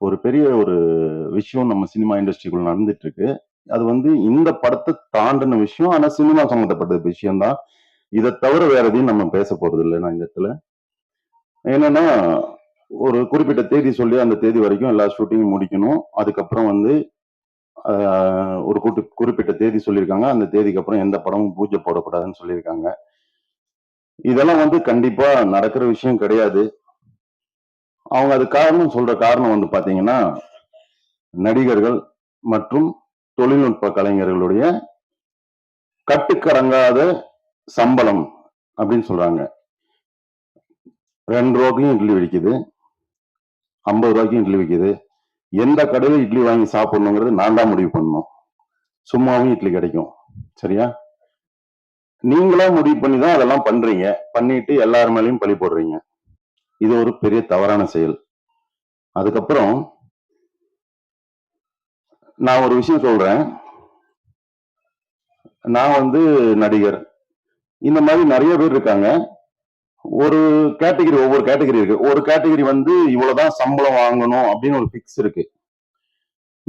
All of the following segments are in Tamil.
ஒரு பெரிய ஒரு விஷயம் நம்ம சினிமா இண்டஸ்ட்ரிக்குள்ள நடந்துட்டு இருக்கு அது வந்து இந்த படத்தை தாண்டின விஷயம் ஆனா சினிமா சம்மந்தப்பட்ட விஷயம் தான் இதை தவிர வேற எதையும் நம்ம பேச போறது இல்லை நான் இந்த இடத்துல. என்னன்னா ஒரு குறிப்பிட்ட தேதி சொல்லி அந்த தேதி வரைக்கும் எல்லா ஷூட்டிங்கும் முடிக்கணும். அதுக்கப்புறம் வந்து ஒரு கூட்டு குறிப்பிட்ட தேதி சொல்லியிருக்காங்க. அந்த தேதிக்கு அப்புறம் எந்த படமும் பூஜை போடக்கூடாதுன்னு சொல்லியிருக்காங்க. இதெல்லாம் வந்து கண்டிப்பா நடக்கிற விஷயம் கிடையாது. அவங்க அது காரணம் சொல்ற காரணம் வந்து பாத்தீங்கன்னா நடிகர்கள் மற்றும் தொழில்நுட்ப கலைஞர்களுடைய கட்டுக்கடங்காத சம்பளம் அப்படின்னு சொல்றாங்க. ரெண்டு ரூபாய்க்கும் இட்லி விற்கிது ஐம்பது ரூபாய்க்கும் இட்லி விற்கிது எந்த கடையில் இட்லி வாங்கி சாப்பிடணுங்கிறது நான் தான் முடிவு பண்ணணும். சும்மாவும் இட்லி கிடைக்கும். சரியா? நீங்களா முடிவு பண்ணி தான் அதெல்லாம் பண்றீங்க. பண்ணிட்டு எல்லார் மேலேயும் பழி போடுறீங்க. இது ஒரு பெரிய தவறான செயல். அதுக்கப்புறம் நான் ஒரு விஷயம் சொல்றேன். நான் வந்து நடிகர். இந்த மாதிரி நிறைய பேர் இருக்காங்க. ஒரு கேட்டகரி ஒவ்வொரு கேட்டகரி இருக்கு. ஒரு கேட்டகரி வந்து இவ்வளவுதான் சம்பளம் வாங்கணும் அப்படின்னு ஒரு ஃபிக்ஸ் இருக்கு.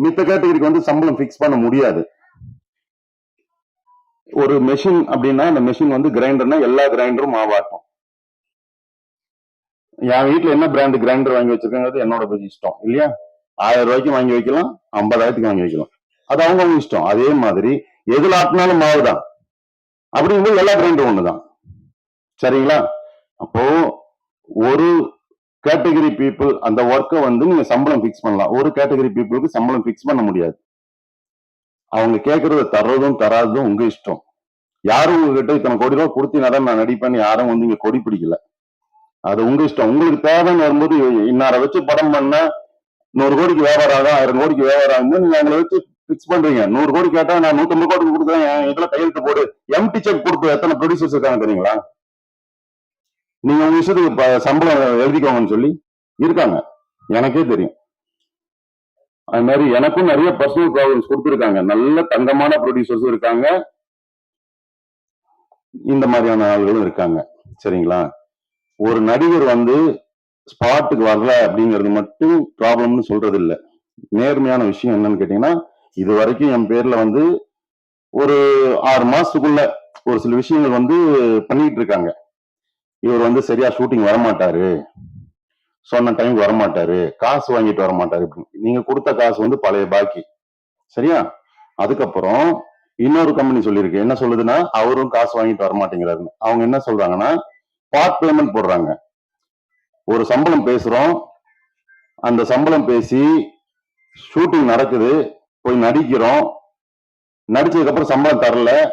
மித்த கேட்டகரிக்கு வந்து சம்பளம் ஃபிக்ஸ் பண்ண முடியாது. ஒரு மெஷின் அப்படின்னா அந்த மெஷின் வந்து கிரைண்டர்னா எல்லா கிரைண்டரும் மாவாட்டும் என் வீட்டுல என்ன பிராண்ட் கிரைண்டர் வாங்கி வச்சிருக்காங்கிறது என்னோட பத்தி இஷ்டம் இல்லையா? ஆயிரம் ரூபாய்க்கு வாங்கி வைக்கலாம் ஐம்பதாயிரத்துக்கு வாங்கி வைக்கலாம். அது அவங்க இஷ்டம். அதே மாதிரி எதுல ஆட்டினாலும் மாவு தான் அப்படிங்கும்போது எல்லா கிரைண்டரும் ஒண்ணுதான். சரிங்களா? அப்போ ஒரு கேட்டகரி பீப்புள் அந்த ஒர்க்கை வந்து நீங்க சம்பளம் ஃபிக்ஸ் பண்ணலாம். ஒரு கேட்டகரி பீப்புளுக்கு சம்பளம் ஃபிக்ஸ் பண்ண முடியாது. அவங்க கேட்கறத தர்றதும் தராததும் உங்க இஷ்டம். யாரும் உங்ககிட்ட இத்தனை கோடி ரூபாய் கொடுத்தீங்கன்னா நான் நடிப்பேன்னு யாரும் வந்து இங்க கொடி பிடிக்கல. அது உங்க இஷ்டம். உங்களுக்கு தேவைன்னு வரும்போது இன்னார வச்சு படம் பண்ணா நூறு கோடிக்கு வியாபாரம் ஆகும் ஆயிரம் கோடிக்கு வியாபாரம் ஆகும் நீங்க அவங்கள வச்சு ஃபிக்ஸ் பண்றீங்க. நூறு கோடி கேட்டா நான் நூத்தம்பது கோடி கொடுக்குறேன் என் இதுல கையெழுத்து போடு. எம்டி செக் கொடுத்து எத்தனை ப்ரொடியூசர்ஸ் இருக்காங்க தெரியுங்களா? நீங்க உங்க இஷ்டத்துக்கு சம்பளம் எழுதிக்கோங்கன்னு சொல்லி இருக்காங்க. எனக்கே தெரியும். அது மாதிரி எனக்கும் நிறைய பர்சனல் ப்ராப்ளம்ஸ் கொடுத்துருக்காங்க. நல்ல தங்கமான ப்ரொடியூசர்ஸும் இருக்காங்க. இந்த மாதிரியான ஆள்களும் இருக்காங்க. சரிங்களா? ஒரு நடிகர் வந்து ஸ்பாட்டுக்கு வரல அப்படிங்கிறது மட்டும் ப்ராப்ளம்னு சொல்றது இல்லை நேர்மையான விஷயம் என்னன்னு கேட்டீங்கன்னா இது வரைக்கும் என் பேர்ல வந்து ஒரு ஆறு மாசத்துக்குள்ள ஒரு சில விஷயங்கள் வந்து பண்ணிட்டு இருக்காங்க. இவர் வந்து சரியா ஷூட்டிங் வரமாட்டாரு. சொன்ன டைம் வரமாட்டாரு. காசு வாங்கிட்டு வரமாட்டாரு. அப்படின்னு நீங்க கொடுத்த காசு வந்து பழைய பாக்கி. சரியா? அதுக்கப்புறம் இன்னொரு கம்பெனி சொல்லியிருக்கு. என்ன சொல்லுதுன்னா அவரும் காசு வாங்கிட்டு வரமாட்டேங்கிறாருன்னு. அவங்க என்ன சொல்றாங்கன்னா பார்ட் பேமெண்ட் போடுறாங்க. ஒரு சம்பளம் பேசுறோம். அந்த சம்பளம் பேசி ஷூட்டிங் நடக்குது. போய் நடிக்கிறோம். நடிச்சதுக்கப்புறம் சம்பளம் தரல.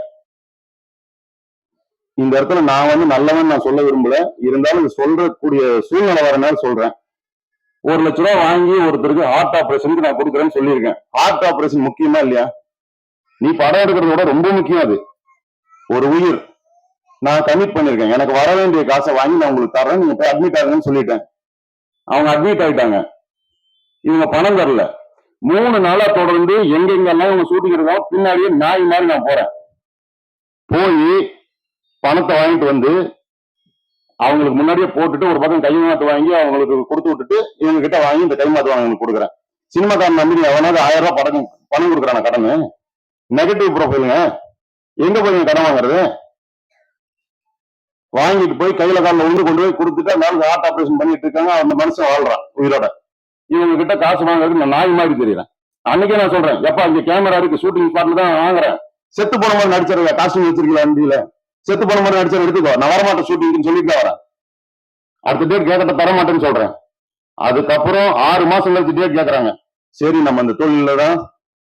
இந்த இடத்துல நான் வந்து நல்லவன் நான் சொல்ல விரும்பல. இருந்தாலும் இது சொல்றக்கூடிய சூழ்நிலை வரனால சொல்றேன். ஒரு லட்ச ரூபா வாங்கி ஒருத்தருக்கு ஹார்ட் ஆபரேஷனுக்கு நான் கொடுக்குறேன்னு சொல்லியிருக்கேன். ஹார்ட் ஆபரேஷன் முக்கியமா இல்லையா? நீ படம் எடுக்கிறத விட ரொம்ப முக்கியம் அது. ஒரு உயிர். நான் கமிட் பண்ணிருக்கேன். எனக்கு வர வேண்டிய காசை வாங்கி நான் உங்களுக்கு தரேன் நீங்க போய் அட்மிட் ஆகுங்கன்னு சொல்லிட்டேன். அவங்க அட்மிட் ஆயிட்டாங்க. இவங்க பணம் தரல. மூணு நாளா தொடர்ந்து எங்கெங்கெல்லாம் இவங்க ஷூட்டிங் இருக்கோம் பின்னாடியே நாய் மாதிரி நான் போறேன். போய் பணத்தை வாங்கிட்டு வந்து அவங்களுக்கு முன்னாடியே போட்டுட்டு ஒரு பக்கம் கைமாத்து வாங்கி அவங்களுக்கு கொடுத்து விட்டுட்டு இவங்க கிட்ட வாங்கி இந்த கைமாத்து வாங்கி கொடுக்குறேன். சினிமாக்காரன் நம்பி எவனாவது ஆயிரம் ரூபாய் படம் பணம் கொடுக்குறான கடன்? நெகட்டிவ் ப்ரொஃபைலுங்க எங்க போய் கடன் வாங்குறது? வாங்கிட்டு போய் கையில காலில் உண்டு கொண்டு போய் கொடுத்துட்டு அந்த ஹார்ட் ஆபரேஷன் பண்ணிட்டு இருக்காங்க. அந்த மனுஷன் வாழ்றான் உயிரோட. இவங்க கிட்ட காசு வாங்குறதுக்கு நான் நாய் மாதிரி தெரியறேன் அன்னைக்கே நான் சொல்றேன் எப்ப இங்க கேமரா இருக்கு ஷூட்டிங் ஸ்பாட்ல தான் வாங்குறேன். செத்து போன மாதிரி நடிச்சிருக்க காஸ்டியூம் வச்சிருக்கல வண்டியில செத்து போன மாதிரி நடிச்சா எடுத்துக்கோ நான் வரமாட்டேன் ஷூட்டிங்னு சொல்லிட்டு வரேன். அடுத்த டேட் கேட்கட்ட தர மாட்டேன்னு சொல்றேன். அதுக்கப்புறம் ஆறு மாசம் கழிச்சு டேட் கேட்கறாங்க சரி நம்ம இந்த தொழில தான்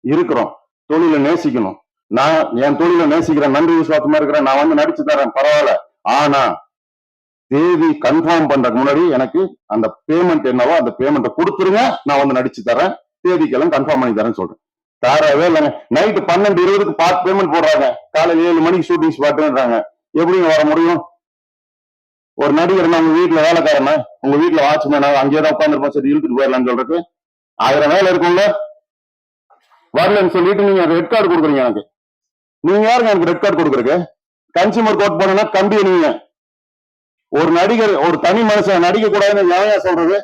இருக்கிறோம். தொழில நேசிக்கணும். நான் என் தொழில நேசிக்கிறேன் நன்றி விசுவாசமா இருக்கிறேன். நான் வந்து நடிச்சு தரேன் பரவாயில்ல. ஆனா தேதி கன்ஃபார்ம் பண்றதுக்கு முன்னாடி எனக்கு அந்த பேமெண்ட் என்னவோ அந்த பேமெண்ட்டை கொடுத்துருங்க. நான் வந்து நடிச்சு தரேன் தேதிக்கெல்லாம் கன்ஃபார்ம் பண்ணி தரேன் சொல்றேன். தரவே இல்லைங்க. நைட்டு பன்னெண்டு இருபதுக்கு பார்த்து பேமெண்ட் போடுறாங்க. காலையில் ஏழு மணிக்கு ஷூட்டிங் ஸ்பாட்டுன்றாங்க எப்படிங்க வர முடியும்? ஒரு நடிகர் உங்க வீட்டுல வேலைக்காரன்? உங்க வீட்டுல வாட்ச்மேனா அங்கேயே தான் உட்காந்துருப்போம் சரி இழுத்துட்டு போயிடலாம்னு சொல்றது ஆயிரம் வேலை இருக்கும்ல? வரலன்னு சொல்லிட்டு நீங்க ரெட் கார்டு கொடுக்குறீங்க எனக்கு. நீங்க யாருங்க எனக்கு ரெட் கார்டு கொடுக்குறீங்க கன்சியூமர் கோர்ட் போனா கம்பி நீங்க. ஒரு நடிகர் ஒரு தனி மனுஷன் நடிக்க கூடாதுன்னு நியாயம் சொல்றது?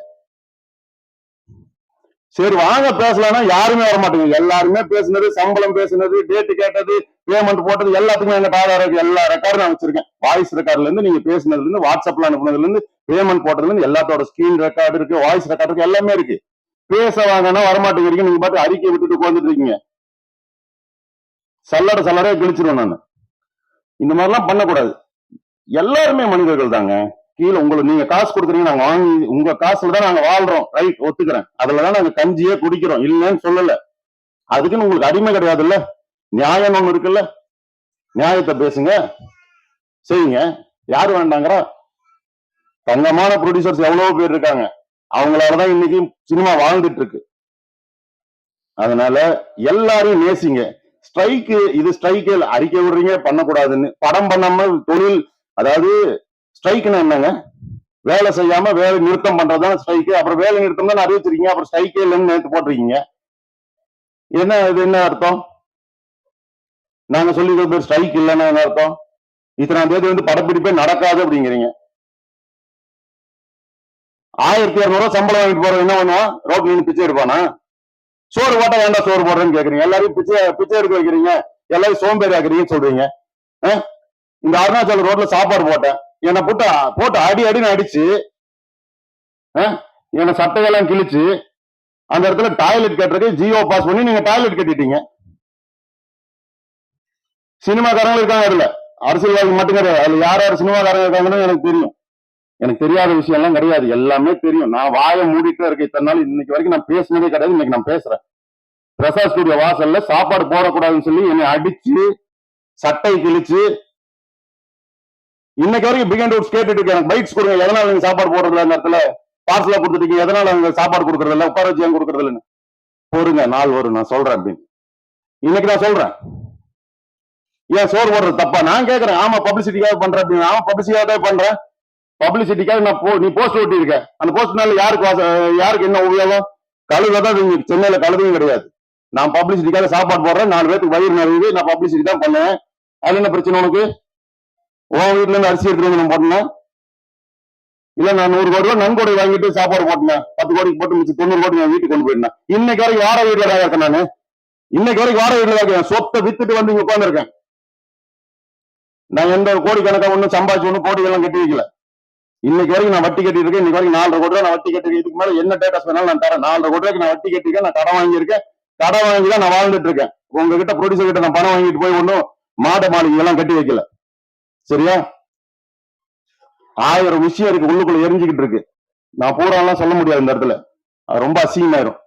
சரி வாங்க பேசலாம்னா யாருமே வர மாட்டேங்குது எல்லாருமே பேசுனது சம்பளம் பேசுனது டேட்டு கேட்டது பேமெண்ட் போட்டது எல்லாத்துக்குமே எங்க ஆதாரம் எல்லா ரெக்கார்டும் நான் வச்சிருக்கேன். வாய்ஸ் ரெக்கார்ட்ல இருந்து நீங்க பேசுனதுல இருந்து வாட்ஸ்அப்ல அனுப்புனதுல இருந்து பேமெண்ட் போட்டதுல இருந்து எல்லாத்தோட ஸ்கிரீன் ரெக்கார்டு இருக்கு வாய்ஸ் ரெக்கார்டு இருக்கு எல்லாமே இருக்கு. பேச வாங்கன்னா வரமாட்டேங்கிறீங்க. நீங்க பாட்டு அறிக்கை விட்டுட்டு உட்காந்துட்டு இருக்கீங்க. சல்லட சல்லடையா கிழிச்சிருவேன் நான். இந்த மாதிரிலாம் பண்ணக்கூடாது. எல்லாருமே மனிதர்கள் தாங்க. கீழே உங்களுக்கு நீங்க காசு கொடுக்குறீங்க நாங்க வாங்கி உங்க காசுல தான் நாங்க வாழ்றோம். ரைட் ஒத்துக்கிறேன். அதுலதான் நாங்க கஞ்சியே குடிக்கிறோம். இல்லைன்னு சொல்லல. அதுக்குன்னு உங்களுக்கு அடிமை கிடையாதுல்ல? நியாயம் ஒண்ணு இருக்குல்ல? நியாயத்தை பேசுங்க. செய்யுங்க. யாரு வேண்டாங்கிறா? தங்கமான ப்ரொடியூசர்ஸ் எவ்வளவு பேர் இருக்காங்க. அவங்களாலதான் இன்னைக்கு சினிமா வாழ்ந்துட்டு இருக்கு. அதனால எல்லாரையும் நேசிங்க. ஸ்ட்ரைக்கு இது ஸ்ட்ரைக்கு அறிக்கை விடுறீங்க பண்ணக்கூடாதுன்னு. படம் பண்ணாம தொழில் அதாவது ஸ்ட்ரைக்குன்னா என்னங்க? வேலை செய்யாம வேலை நிறுத்தம் பண்றதுதான் ஸ்ட்ரைக்கு. அப்புறம் வேலை நிறுத்தம் தான் அறிவிச்சிருக்கீங்க. அப்புறம் ஸ்ட்ரைக்கே இல்லைன்னு நேற்று போட்டிருக்கீங்க. என்ன இது என்ன அர்த்தம்? நாங்க சொல்லி பேர் ஸ்ட்ரைக் இல்லைன்னா என்ன அர்த்தம்? இத்தனாம் தேதி வந்து படப்பிடிப்பே நடக்காது அப்படிங்கிறீங்க. ஆயிரத்தி இரநூறுவா சம்பளம் வாங்கிட்டு போறது என்ன பண்ணுவான் ரோட்ல நின்று பிச்சை எடுப்பானா? சோறு போட்டா ஏன்டா சோறு போடுறேன்னு கேக்குறீங்க? எல்லாரையும் பிச்சை பிச்சை எடுக்க வைக்கிறீங்க. எல்லாரும் சோம்பேறி ஆக்குறீங்கன்னு சொல்றீங்க. ஆ? இந்த அருணாச்சல ரோட்ல சாப்பாடு போட்டேன். என்னை புட்ட போட்டு அடி அடின்னு அடிச்சு ஆ? என்னை சட்டையெல்லாம் கிழிச்சு அந்த இடத்துல டாய்லெட் கட்டுறதுக்கு ஜியோ பாஸ் பண்ணி நீங்க டாய்லெட் கட்டிட்டீங்க. சினிமாக்காரங்களும் இருக்காங்க அதுல. அரசியல்வாதி மட்டும் கிடையாது. அதுல யார் யார் சினிமாக்காரங்க இருக்காங்கன்னு எனக்கு தெரியும். எனக்கு தெரியாத விஷயம் எல்லாம் கிடையாது. எல்லாமே தெரியும். நான் வாயை மூடிட்டு இருக்க இத்தனை நாள். இன்னைக்கு வரைக்கும் நான் பேசினதே கிடையாது. இன்னைக்கு நான் பேசுறேன். பிரசாத் ஸ்டுடியோ வாசல்ல சாப்பாடு போடக்கூடாதுன்னு சொல்லி என்னை அடிச்சு சட்டை கிழிச்சு இன்னைக்கு வரைக்கும் பிகன் ரூட்ஸ் கேட்டுட்டு இருக்கேன். எனக்கு பைக்ஸ் கொடுங்க. எதனால நீங்க சாப்பாடு போடுறதுல அந்த இடத்துல? பார்சலா கொடுத்துட்டீங்க. எதனால அவங்க சாப்பாடு கொடுக்கறது இல்ல? உட்கார வச்சு ஏன் கொடுக்கறது இல்லைன்னு? பொறுங்க. நாள் வரும். நான் சொல்றேன் அப்படின்னு. இன்னைக்கு நான் சொல்றேன். ஏன் சோறு போடுறது தப்பா? நான் கேட்கறேன் ஆமா பப்ளிசிட்டிக்காக பண்றேன் அப்படின்னு. ஆமா பப்ளிசிட்டியாக தான் பண்றேன். பப்ளிசிட்டிக்காக நான் போ நீ போஸ்ட் ஓட்டியிருக்க அந்த போஸ்ட்னால யாருக்கு யாருக்கு என்ன உபயோகம்? கழுத தான் இங்க சென்னையில கழுதையும் கிடையாது. நான் பப்ளிசிட்டிக்காக சாப்பாடு போடுறேன். நாலு பேருக்கு வயிறு நிறையுது. நான் பப்ளிசிட்டி தான் பண்ணேன் அது என்ன பிரச்சனை உனக்கு? உன் வீட்டுல இருந்து அரிசி எடுத்துட்டு வந்து நான் போட்டேன் இல்ல நான் நூறு கோடி ரூபாய் நன்கொடை வாங்கிட்டு சாப்பாடு போட்டேன் பத்து கோடிக்கு போட்டு மிச்சம் தொண்ணூறு கோடி நான் வீட்டுக்கு கொண்டு போயிருந்தேன் இன்னைக்கு வரைக்கும் வார வீட்டுல தான் இருக்கேன் நானு. இன்னைக்கு வரைக்கும் வார வீட்டுல தான் இருக்கேன். சொத்தை வித்துட்டு வந்து இங்க உட்காந்துருக்கேன் நான் எந்த கோடி ஒன்றும் சம்பாதிச்சு ஒன்றும் கோடிகள்லாம் கட்டி வைக்கல. இன்னைக்கு வரைக்கும் நான் வட்டி கட்டிட்டு இருக்கேன் இன்னைக்கு வரைக்கும் நாலரை கோடி ரூபாய் நான் வட்டி கட்டிருக்கேன் இதுக்கு மேல என்ன டேட்டஸ் வேணாலும் நான் தரேன். நாலரை கோடி ரூபாய்க்கு நான் வட்டி கட்டிருக்கேன் நான் கடன் வாங்கியிருக்கேன். கடன் வாங்கி தான் நான் வாழ்ந்துட்டு இருக்கேன். உங்ககிட்ட ப்ரொடியூசர் கிட்ட நான் பணம் வாங்கிட்டு போய் ஒன்றும் மாட மாளிகை எல்லாம் கட்டி வைக்கல. சரியா? ஆயிரம் விஷயம் இருக்கு உள்ளுக்குள்ள எரிஞ்சுக்கிட்டு இருக்கு. நான் பூராலாம் சொல்ல முடியாது இந்த இடத்துல. அது ரொம்ப அசிங்கமாயிரும்.